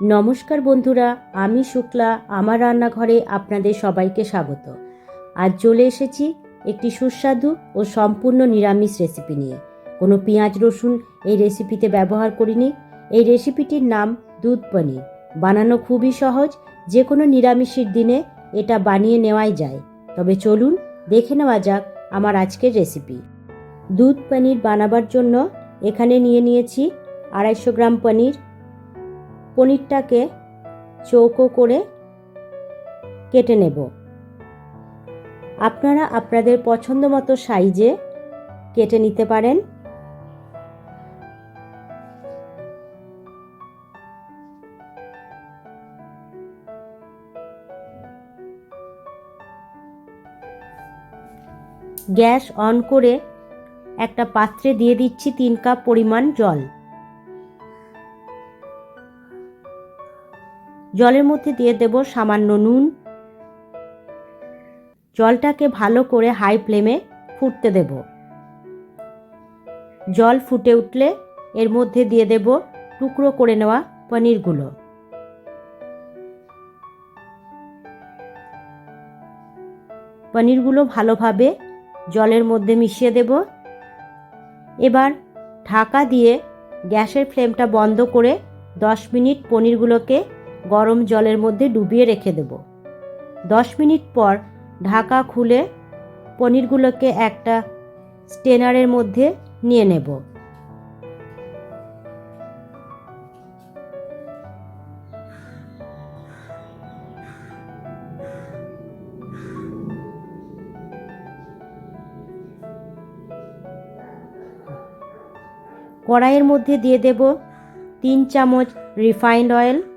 নমস্কার বন্ধুরা, আমি শুক্লা, আমার রান্নাঘরে আপনাদের সবাইকে স্বাগত। আজ চলে এসেছি একটি সুস্বাদু ও সম্পূর্ণ নিরামিষ রেসিপি নিয়ে। কোনো পেঁয়াজ রসুন এই রেসিপিতে ব্যবহার করিনি। এই রেসিপিটির নাম দুধ পনির। বানানো খুবই সহজ যে কোনো নিরামিষের দিনে এটা বানিয়ে নেওয়াই যায়। তবে চলুন দেখে নেওয়া যাক আমার আজকের রেসিপি দুধ পনির বানাবার জন্য এখানে নিয়ে নিয়েছি আড়াইশো গ্রাম পনির পনিরটাকে চৌকো করে কেটে নেব। আপনারা আপনাদের পছন্দ মতো সাইজে কেটে নিতে পারেন। গ্যাস অন করে একটা পাত্রে দিয়ে দিচ্ছি তিন কাপ পরিমাণ জল। জলের মধ্যে দিয়ে দেব সামান্য নুন। জলটাকে ভালো করে হাই ফ্লেমে ফুটতে দেব। জল ফুটে উঠলে এর মধ্যে দিয়ে দেব টুকরো করে নেওয়া পনিরগুলো। পনিরগুলো ভালোভাবে জলের মধ্যে মিশিয়ে দেব। এবার ঢাকা দিয়ে গ্যাসের ফ্লেমটা বন্ধ করে দশ মিনিট পনিরগুলোকে গরম জলের মধ্যে ডুবিয়ে রেখে দেব। দশ মিনিট পর ঢাকা খুলে পনিরগুলোকে একটা স্টেনারের মধ্যে নিয়ে নেব। কড়াইয়ের মধ্যে দিয়ে দেব তিন চামচ রিফাইন্ড অয়েল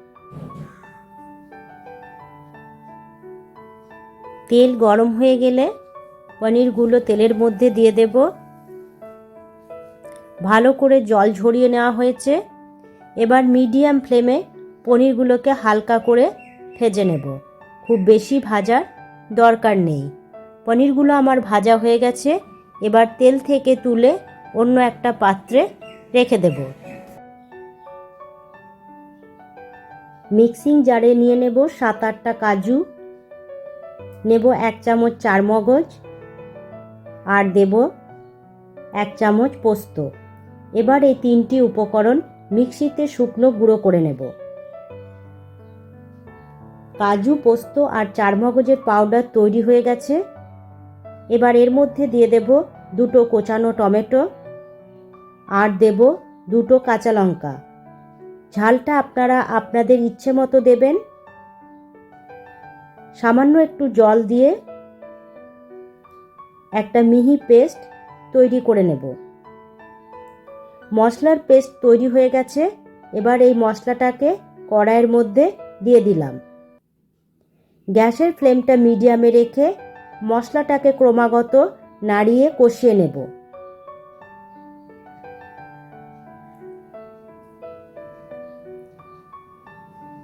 তেল গরম হয়ে গেলে পনিরগুলো তেলের মধ্যে দিয়ে দেব। ভালো করে জল ঝরিয়ে নেওয়া হয়েছে। এবার মিডিয়াম ফ্লেমে পনিরগুলোকে হালকা করে ভেজে নেব। খুব বেশি ভাজার দরকার নেই। পনিরগুলো আমার ভাজা হয়ে গেছে। এবার তেল থেকে তুলে অন্য একটা পাত্রে রেখে দেব। মিক্সিং জারে নিয়ে নেব সাত আটটা কাজু। নেব এক চামচ চার মগজ আর দেব এক চামচ পোস্ত। এবার এই তিনটি উপকরণ মিক্সিতে শুকনো গুঁড়ো করে নেব। কাজু, পোস্ত আর চার মগজের পাউডার তৈরি হয়ে গেছে। এবার এর মধ্যে দিয়ে দেব দুটো কোচানো টমেটো আর দেব দুটো কাঁচা লঙ্কা। ঝালটা আপনারা আপনাদের ইচ্ছে মতো দেবেন। সামান্য একটু জল দিয়ে একটা মিহি পেস্ট তৈরি করে নেব। মশলার পেস্ট তৈরি হয়ে গেছে, এবার এই মশলাটাকে কড়াইয়ের মধ্যে দিয়ে দিলাম। গ্যাসের ফ্লেমটা মিডিয়ামে রেখে মশলাটাকে ক্রমাগত নাড়িয়ে কষিয়ে নেব।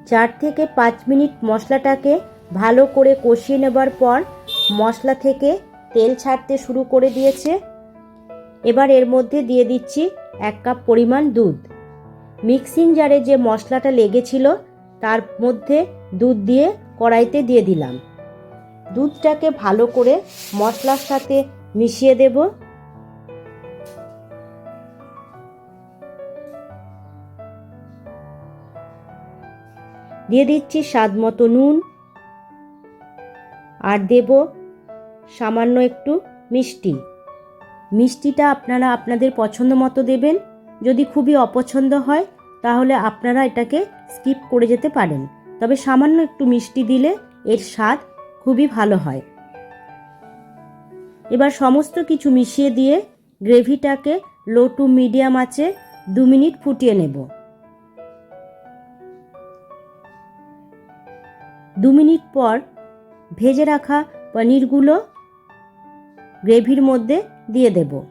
চার থেকে পাঁচ মিনিট মশলাটাকে ভালো করে কষিয়ে নেবার পর মশলা থেকে তেল ছাড়তে শুরু করে দিয়েছে। এবার এর মধ্যে দিয়ে দিচ্ছি এক কাপ পরিমাণ দুধ। মিক্সিং জারে যে মশলাটা লেগেছিল, তার মধ্যে দুধ দিয়ে কড়াইতে দিয়ে দিলাম। দুধটাকে ভালো করে মশলার সাথে মিশিয়ে দেব। দিয়ে দিচ্ছি স্বাদ মতো নুন আর দেব সামান্য একটু মিষ্টি। মিষ্টিটা আপনারা আপনাদের পছন্দ মতো দেবেন। যদি খুবই অপছন্দ হয়, তাহলে আপনারা এটাকে স্কিপ করে যেতে পারেন। তবে সামান্য একটু মিষ্টি দিলে এর স্বাদ খুবই ভালো হয়। এবার সমস্ত কিছু মিশিয়ে দিয়ে গ্রেভিটাকে লো টু মিডিয়াম আছে দু মিনিট ফুটিয়ে নেব। দু মিনিট পর ভেজে রাখা পনিরগুলো গ্রেভির মধ্যে দিয়ে দেব।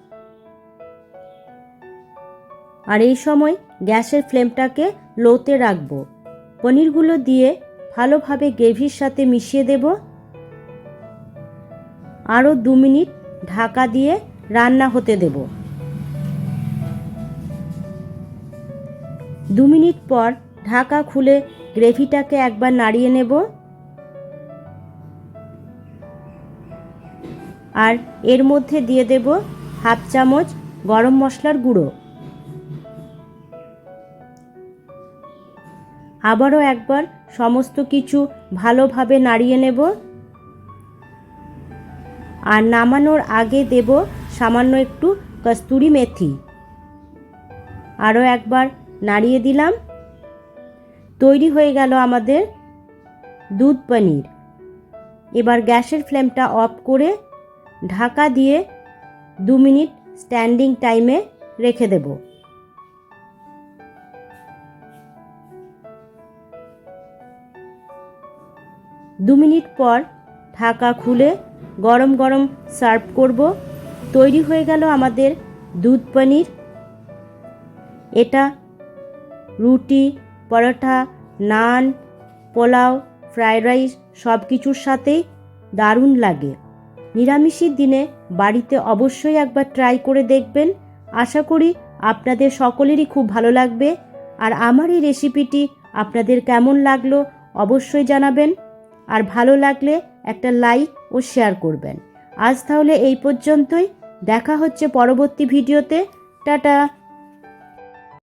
আর এই সময় গ্যাসের ফ্লেমটাকে লোতে রাখব। পনিরগুলো দিয়ে ভালোভাবে গ্রেভির সাথে মিশিয়ে দেব। আরও দু মিনিট ঢাকা দিয়ে রান্না হতে দেব। দু মিনিট পর ঢাকা খুলে গ্রেভিটাকে একবার নাড়িয়ে নেব। আর এর মধ্যে দিয়ে দেব হাফ চামচ গরম মশলার গুঁড়ো। আবারও একবার সমস্ত কিছু ভালোভাবে নাড়িয়ে নেব। আর নামানোর আগে দেব সামান্য একটু কস্তুরি মেথি। আরও একবার নাড়িয়ে দিলাম। তৈরি হয়ে গেল আমাদের দুধ পনির। এবার গ্যাসের ফ্লেমটা অফ করে ঢাকা দিয়ে দু মিনিট স্ট্যান্ডিং টাইমে রেখে দেব। দু মিনিট পর ঢাকা খুলে গরম গরম সার্ভ করব। তৈরি হয়ে গেল আমাদের দুধ পনির। এটা রুটি, পরোটা, নান, পোলাও ফ্রায়েড রাইস সব কিছুর সাথেই দারুণ লাগে। নিরামিষের দিনে বাড়িতে অবশ্যই একবার ট্রাই করে দেখবেন। আশা করি আপনাদের সকলেরই খুব ভালো লাগবে। আর আমার এই রেসিপিটি আপনাদের কেমন লাগল অবশ্যই জানাবেন। আর ভালো লাগলে একটা লাইক ও শেয়ার করবেন। আজ তাহলে এই পর্যন্তই। দেখা হচ্ছে পরবর্তী ভিডিওতে টাটা!